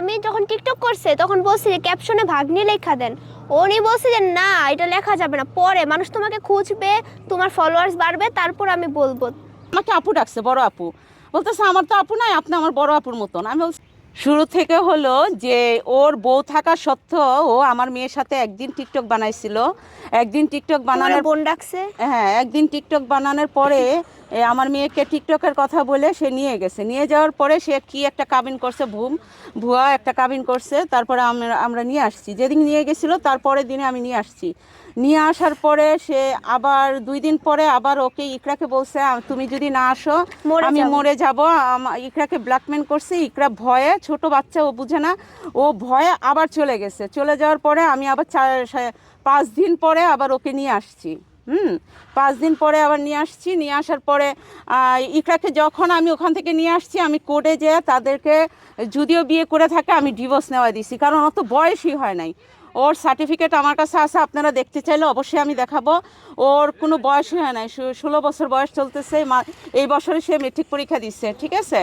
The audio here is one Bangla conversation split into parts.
আমি যখন টিকটক করছে, তখন বলছি যে ক্যাপশনে ভাগ্নি লেখা দেন। উনি বলছে যে, না, এটা লেখা যাবে না। পরে মানুষ তোমাকে খুঁজবে, তোমার ফলোয়ার্স বাড়বে, তারপর আমি বলব। আমাকে আপু ডাকছে, বড় আপু। বলতেছে, আমার তো আপু নাই, আপনি আমার বড় আপুর মতন। আমি বলছি শুরু থেকে হলো যে ওর বউ থাকা সত্ত্বেও ও আমার মেয়ের সাথে একদিন টিকটক বানাইছিল। একদিন টিকটক বানানোর বোন ডাকছে? হ্যাঁ একদিন টিকটক বানানোর পরে আমার মেয়েকে টিকটকের কথা বলে সে নিয়ে গেছে। নিয়ে যাওয়ার পরে সে কি একটা কাবিন করছে ভুম ভুয়া একটা কাবিন করছে তারপরে আমরা আমরা নিয়ে আসছি। যেদিন নিয়ে গেছিল তারপরের দিনে আমি নিয়ে আসছি। নিয়ে আসার পরে সে আবার দুই দিন পরে আবার ওকে ইকরাকে বলছে তুমি যদি না আসো আমি। মরে যাব। ইকরাকে ব্ল্যাকমেল করছে ইকরা ভয়ে ছোট বাচ্চা ও বুঝে না। ও ভয়ে আবার চলে গেছে। চলে যাওয়ার পরে আমি আবার চার পাঁচ দিন পরে আবার ওকে নিয়ে আসছি। হুম? পাঁচ দিন পরে আবার নিয়ে আসছি। নিয়ে আসার পরে ইকরাকে যখন আমি ওখান থেকে নিয়ে আসছি, আমি কোর্টে যেয়ে তাদেরকে, যদিও বিয়ে করে থাকে, আমি ডিভোর্স নেওয়া দিছি। কারণ অত বয়সই হয় নাই। ওর সার্টিফিকেট আমার কাছে আছে, আপনারা দেখতে চাইলে অবশ্যই আমি দেখাবো। ওর কোনো বয়সই হয় নাই। ষোলো বছর বয়স চলতেছে। এই বছরে সে মেট্রিক পরীক্ষা দিচ্ছে ঠিক আছে?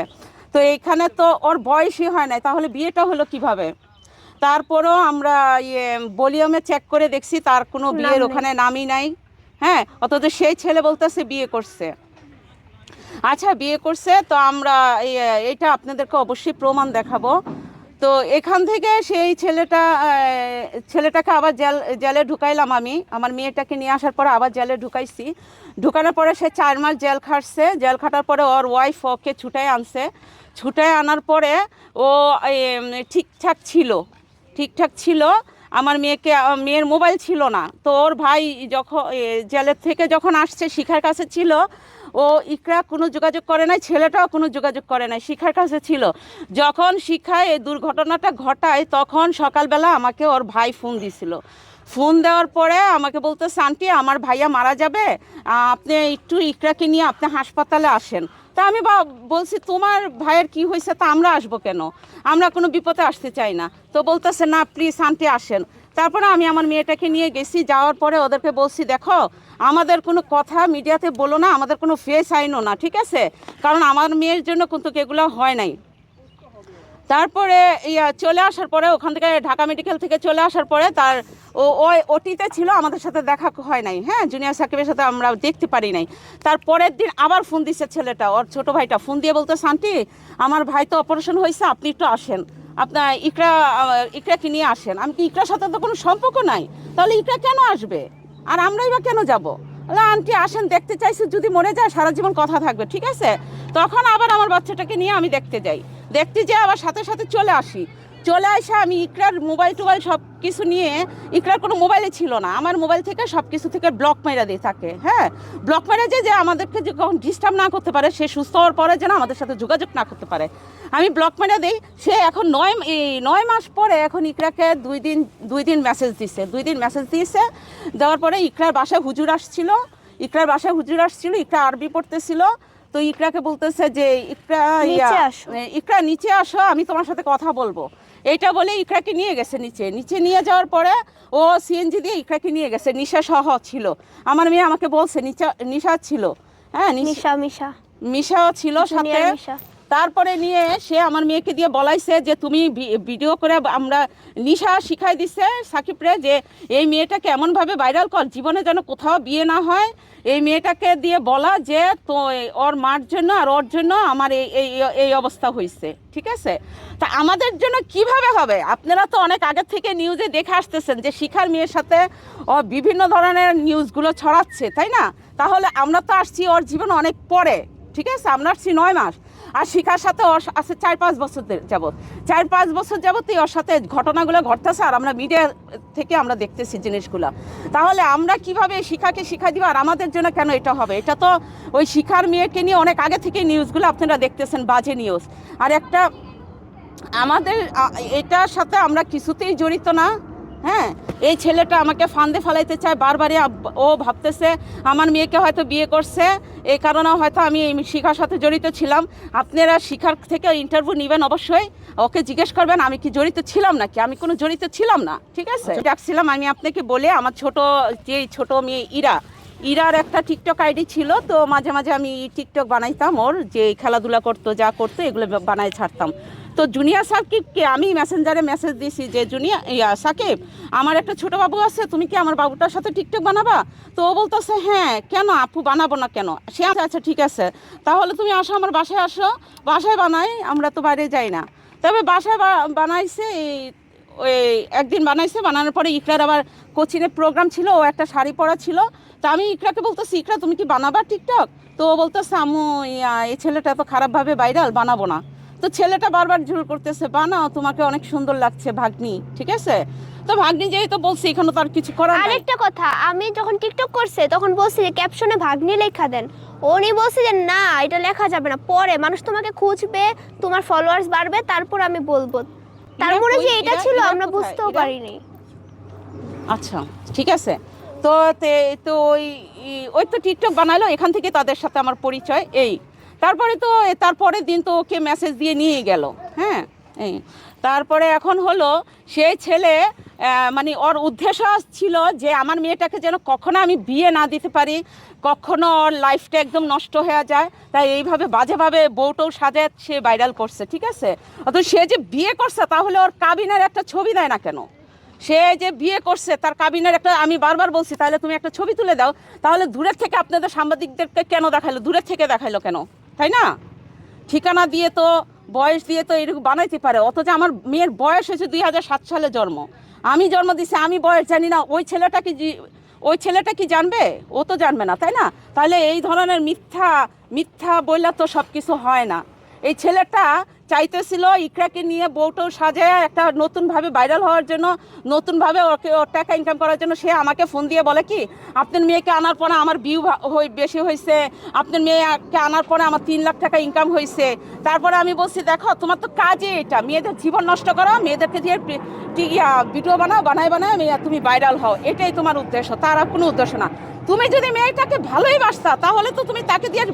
তো এইখানে তো ওর বয়সই হয় নাই তাহলে বিয়েটা হলো কীভাবে? তারপরও আমরা ইয়ে ভলিউমে চেক করে দেখছি তার কোনো বিয়ের ওখানে নামই নাই হ্যাঁ? অথচ সেই ছেলে বলতেছে বিয়ে করছে। আচ্ছা বিয়ে করছে তো আমরা এটা এইটা আপনাদেরকে অবশ্যই প্রমাণ দেখাবো। তো এখান থেকে সেই ছেলেটা ছেলেটাকে আবার জেল, জেলে ঢুকাইলাম আমি। আমার মেয়েটাকে নিয়ে আসার পরে আবার জেলে ঢুকাইছি। ঢুকানোর পরে সে চার মাস জেল খাটছে। জেল খাটার পরে ওর ওয়াইফ ওকে ছুটাই আনছে। ছুটাই আনার পরে ও ঠিকঠাক ছিল। ঠিকঠাক ছিল। আমার মেয়েকে, মেয়ের মোবাইল ছিল না। তো ওর ভাই যখন জেলের থেকে যখন আসছে, শিখার কাছে ছিল ও ইকরা কোনো যোগাযোগ করে নাই, ছেলেটাও কোনো যোগাযোগ করে নাই শিখার কাছে ছিল। যখন শিখায় এই দুর্ঘটনাটা ঘটায়, তখন সকালবেলা আমাকে ওর ভাই ফোন দিছিল। ফোন দেওয়ার পরে আমাকে বলতো আন্টি, আমার ভাইয়া মারা যাবে, আপনি একটু ইকরাকে নিয়ে আপনি হাসপাতালে আসেন। তা আমি বা, বলছি, তোমার ভাইয়ের কি হয়েছে? তা আমরা আসব কেন? আমরা কোনো বিপদে আসতে চাই না। তো বলতেছে, না প্লিজ শান্তি আসেন। তারপরে আমি আমার মেয়েটাকে নিয়ে গেছি, যাওয়ার পরে ওদেরকে বলছি, দেখো, আমাদের কোনো কথা মিডিয়াতে বলো না, আমাদের কোনো ফেস আইনও না, ঠিক আছে? কারণ আমার মেয়ের জন্য কিন্তু এগুলো হয় নাই। তারপরে ইয়া, চলে আসার পরে ওখান থেকে ঢাকা মেডিকেল থেকে চলে আসার পরে তার ও ওই ওটিতে ছিল, আমাদের সাথে দেখা হয় নাই। হ্যাঁ জুনিয়র সাকিবের সাথে আমরা দেখতে পারি নাই। তার পরের দিন আবার ফোন দিচ্ছে ছেলেটা, ওর ছোট ভাইটা। ফোন দিয়ে বলতে শান্তি আমার ভাই তো অপারেশন হয়েছে, আপনি একটু আসেন। আপনার ইকরা ইকরা ইকরাকে নিয়ে আসেন। আমি কি ইকরার সাথে তো কোনো সম্পর্ক নাই? তাহলে ইকরা কেন আসবে? আর আমরাই বা কেন যাব? না আন্টি আসেন, দেখতে চাইছি, যদি মরে যায়, সারা জীবন কথা থাকবে, ঠিক আছে? তখন আবার আমার বাচ্চাটাকে নিয়ে আমি দেখতে যাই। দেখতে যেয়ে আবার সাথে সাথে চলে আসি। চলে আসে, আমি ইকরার মোবাইল টোবাইল সব কিছু নিয়ে, ইকরার কোনো মোবাইলে ছিল না। আমার মোবাইল থেকে সব কিছু থেকে ব্লক মেরা দিয়ে থাকে হ্যাঁ? ব্লক মেরা যে যে আমাদেরকে যে কখন ডিস্টার্ব না করতে পারে, সে সুস্থ হওয়ার পরে যেন আমাদের সাথে যোগাযোগ না করতে পারে। আমি ব্লক মেরা দিই, সে এখন নয়, এই নয় মাস পরে এখন ইকরাকে দুই দিন দুই দিন মেসেজ দিছে। দুই দিন মেসেজ দিয়েছে দেওয়ার পরে ইকরার বাসায় হুজুর আসছিল, ইকরার বাসায় হুজুর আসছিল, ইকরা আরবি পড়তেছিল তো ইকরাকে বলতেছে যে ইকরা নিচে ইকরা নিচে আসো আমি তোমার সাথে কথা বলব। এটা বলে ইকরাকে নিয়ে গেছে নিচে। নিচে নিয়ে যাওয়ার পরে ও সিএনজি দিয়ে ইকরাকে নিয়ে গেছে। নিশা সহ ছিল। আমার মেয়ে আমাকে বলছে নিশা নিশা ছিল। হ্যাঁ নিশা মিশা মিশা। মিশাও ছিল সাথে। তারপরে নিয়ে সে আমার মেয়েকে দিয়ে বলাইছে যে তুমি ভিডিও করে আমরা নিশা শিখাই দিছে সাকিবরে যে এই মেয়েটাকে এমনভাবে ভাইরাল কর, জীবনে যেন কোথাও বিয়ে না হয়। এই মেয়েটাকে দিয়ে বলা যে তো ওর মার জন্য আর ওর জন্য আমার এই এই অবস্থা হয়েছে ঠিক আছে? তা আমাদের জন্য কীভাবে হবে? আপনারা তো অনেক আগে থেকে নিউজে দেখে আসতেছেন যে শিখার মেয়ের সাথে ও বিভিন্ন ধরনের নিউজগুলো ছড়াচ্ছে, তাই না? তাহলে আমরা তো আসছি ওর জীবন অনেক পরে। ঠিক আছে? আমরা আসছি নয় মাস। আর শিখার সাথে আছে চার পাঁচ বছর যাবত চার পাঁচ বছর যাবতই ওর সাথে ঘটনাগুলো ঘটতেছে আর আমরা মিডিয়া থেকে আমরা দেখতেছি জিনিসগুলো। তাহলে আমরা কীভাবে শিখাকে শিখা দিব? আর আমাদের জন্য কেন এটা হবে? এটা তো ওই শিখার মেয়েকে নিয়ে অনেক আগে থেকে নিউজগুলো আপনারা দেখতেছেন, বাজে নিউজ আর একটা আমাদের এটার সাথে আমরা কিছুতেই জড়িত না। হ্যাঁ এই ছেলেটা আমাকে ফান্দে ফেলাইতে চায় বারবারই ও ভাবতেছে আমার মেয়েকে হয়তো বিয়ে করছে এই কারণে হয়তো আমি এই শিখার সাথে জড়িত ছিলাম। আপনারা শিখার থেকে ইন্টারভিউ নেবেন অবশ্যই। ওকে জিজ্ঞেস করবেন আমি কি জড়িত ছিলাম নাকি? আমি কোনো জড়িত ছিলাম না ঠিক আছে? ডাকছিলাম আমি আপনাকে বলে আমার ছোট যে ছোট মেয়ে ইরা ইরার একটা টিকটক আইডি ছিল তো মাঝে মাঝে আমি টিকটক বানাইতাম ওর যে খেলাধুলা করতো যা করতো এগুলো বানাই ছাড়তাম। তো জুনিয়র সাকিবকে আমি মেসেঞ্জারে মেসেজ দিয়েছি যে জুনিয়র ইয়া, সাকিব, আমার একটা ছোট বাবু আছে, তুমি কি আমার বাবুটার সাথে টিকটক বানাবা? তো ও বলতেছে হ্যাঁ কেন আপু বানাবো না কেন? সে আচ্ছা আচ্ছা ঠিক আছে, তাহলে তুমি আসো, আমার বাসায় আসো, বাসায় বানাই, আমরা তো বাইরে যাই না। তবে বাসায় বানাইছে এই, ওই, একদিন বানাইছে, বানানোর পরে ইকরার আবার কোচিংয়ের প্রোগ্রাম ছিল, ও একটা শাড়ি পরা ছিল, তা আমি ইকরাকে বলতেছি, ইকরা, তুমি কি বানাবা টিকটক? তো ও বলতেছে আমু এই ছেলেটা তো খারাপভাবে ভাইরাল বানাবো না। তো ছেলেটা বারবার জোর করতেছে বানাও তোমাকে অনেক সুন্দর লাগছে ভাগ্নি ঠিক আছে? তো ভাগ্নি যেহেতু বলছি এখানে তো আর কিছু করার নাই। আরেকটা কথা আমি যখন টিকটক করছে তখন বলছি যে ক্যাপশনে ভাগ্নি লেখা দেন। উনি বলছে যে না এটা লেখা যাবে না। পরে মানুষ তোমাকে খুঁজবে তোমার ফলোয়ার্স বাড়বে তারপর আমি বলব। তার মনে যে এটা ছিল আমরা কোথায়? বুঝতেও পারিনি। আচ্ছা ঠিক আছে। তো তে- তো ওই ই- ওই তো টিকটক বানালো এখান থেকে তাদের সাথে আমার পরিচয় এই। তারপরে তো তারপরের দিন তো ওকে মেসেজ দিয়ে নিয়ে গেল হ্যাঁ? তারপরে এখন হলো, সেই ছেলে মানে ওর উদ্দেশ্য ছিল যে আমার মেয়েটাকে যেন কখনো আমি বিয়ে না দিতে পারি, কখনো ওর লাইফটা একদম নষ্ট হয়ে যায়। তাই এইভাবে বাজেভাবে বউটাও সাজায়, সে ভাইরাল করছে, ঠিক আছে? অথচ সে যে বিয়ে করছে, তাহলে ওর কাবিনের একটা ছবি দেয় না কেন? সে যে বিয়ে করছে, তার কাবিনের একটা, আমি বারবার বলছি, তাহলে তুমি একটা ছবি তুলে দাও, তাহলে দূরের থেকে আপনাদের সাংবাদিকদেরকে কেন দেখাইলো? দূরের থেকে দেখাইলো কেন? তাই না? ঠিকানা দিয়ে তো, বয়স দিয়ে তো এরকম বানাইতে পারে। অথচ আমার মেয়ের বয়স হয়েছে দুই হাজার সাত সালে জন্ম। আমি জন্ম দিছি, আমি বয়স জানি না, ওই ছেলেটা কি ওই ছেলেটা কি জানবে? ও তো জানবে না, তাই না? তাহলে এই ধরনের মিথ্যা মিথ্যা বললে তো সব কিছু হয় না। এই ছেলেটা চাইতেছিল ইকরাকে নিয়ে বউটাও সাজায় একটা নতুনভাবে ভাইরাল হওয়ার জন্য, নতুনভাবে ওকে ওর টাকা ইনকাম করার জন্য সে আমাকে ফোন দিয়ে বলে কি, আপনার মেয়েকে আনার পরে আমার ভিউ বেশি হয়েছে আপনার মেয়েকে আনার পরে আমার তিন লাখ টাকা ইনকাম হয়েছে তারপরে আমি বলছি, দেখো, তোমার তো কাজই এটা, মেয়েদের জীবন নষ্ট করো, মেয়েদেরকে দিয়ে ভিডিও বানাও, বানায় বানায় তুমি ভাইরাল হও। এটাই তোমার উদ্দেশ্য, তার আর কোনো উদ্দেশ্য না। তুমি যদি মেয়েটাকে ভালোই বাসতা, তাহলে তো তুমি তাকে দিয়ে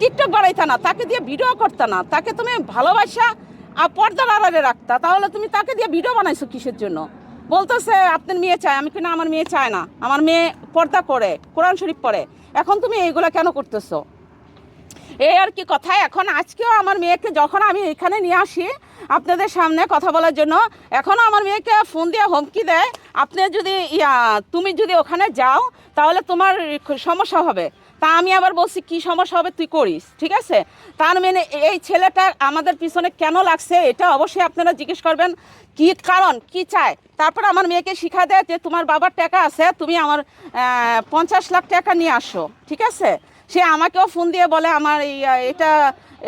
টিকটক বাড়াইতা না, তাকে দিয়ে ভিডিও করতা না। তাকে তুমি ভালোবাসা আর পর্দার আড়ালে রাখতা, তাহলে তুমি তাকে দিয়ে ভিডিও বানাইছো কিসের জন্য? বলতো সে আপনার মেয়ে চায়। আমি কিনা আমার মেয়ে চায় না। আমার মেয়ে পর্দা করে, কোরআন শরীফ পড়ে। এখন তুমি এইগুলো কেন করতেছো? এই আর কি কথা? এখন আজকেও আমার মেয়েকে যখন আমি এখানে নিয়ে আসি, আপনাদের সামনে কথা বলার জন্য এখনও আমার মেয়েকে ফোন দিয়ে হুমকি দেয়, আপনি যদি ইয়া, তুমি যদি ওখানে যাও, তাহলে তোমার সমস্যা হবে। তা আমি আবার বলছি, কি সমস্যা হবে? তুই করিস। ঠিক আছে? তার মানে এই ছেলেটা আমাদের পিছনে কেন লাগছে, এটা অবশ্যই আপনারা জিজ্ঞেস করবেন। কি কারণ? কি চায়? তারপর আমার মেয়েকে শিখা দেয় যে, তোমার বাবার টাকা আছে, তুমি আমার পঞ্চাশ লাখ টাকা নিয়ে আসো। ঠিক আছে? সে আমাকেও ফোন দিয়ে বলে, আমার এই, এটা,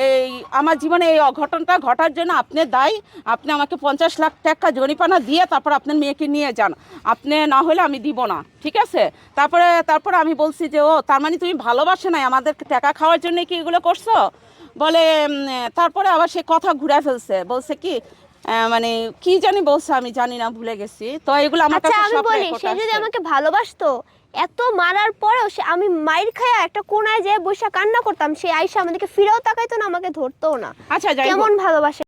এই, আমার জীবনে এই অঘটনটা ঘটার জন্য আপনি দায়ী। আপনি আমাকে পঞ্চাশ লাখ টাকা জরিপানা দিয়ে তারপর আপনার মেয়েকে নিয়ে যান। আপনি না হলে আমি দিব না। ঠিক আছে? তারপরে তারপরে আমি বলছি যে, ও, তার মানে তুমি ভালোবাসে নাই? আমাদের টাকা খাওয়ার জন্য কি এগুলো করছ? বলে তারপরে আবার সে কথা ঘুরে ফেলছে। বলছে কি মানে কি জানি বলছে আমি জানি না ভুলে গেছি। তো এগুলো আমার আচ্ছা কাছে আমি বলি সে যদি আমাকে ভালোবাসতো এত মারার পরেও সে আমি মাইর খায়া একটা কোনায় যে বসে কান্না করতাম সে আইসা আমাদেরকে ফিরেও তাকাইতো না আমাকে ধরতো না। আচ্ছা কেমন ভালোবাসে?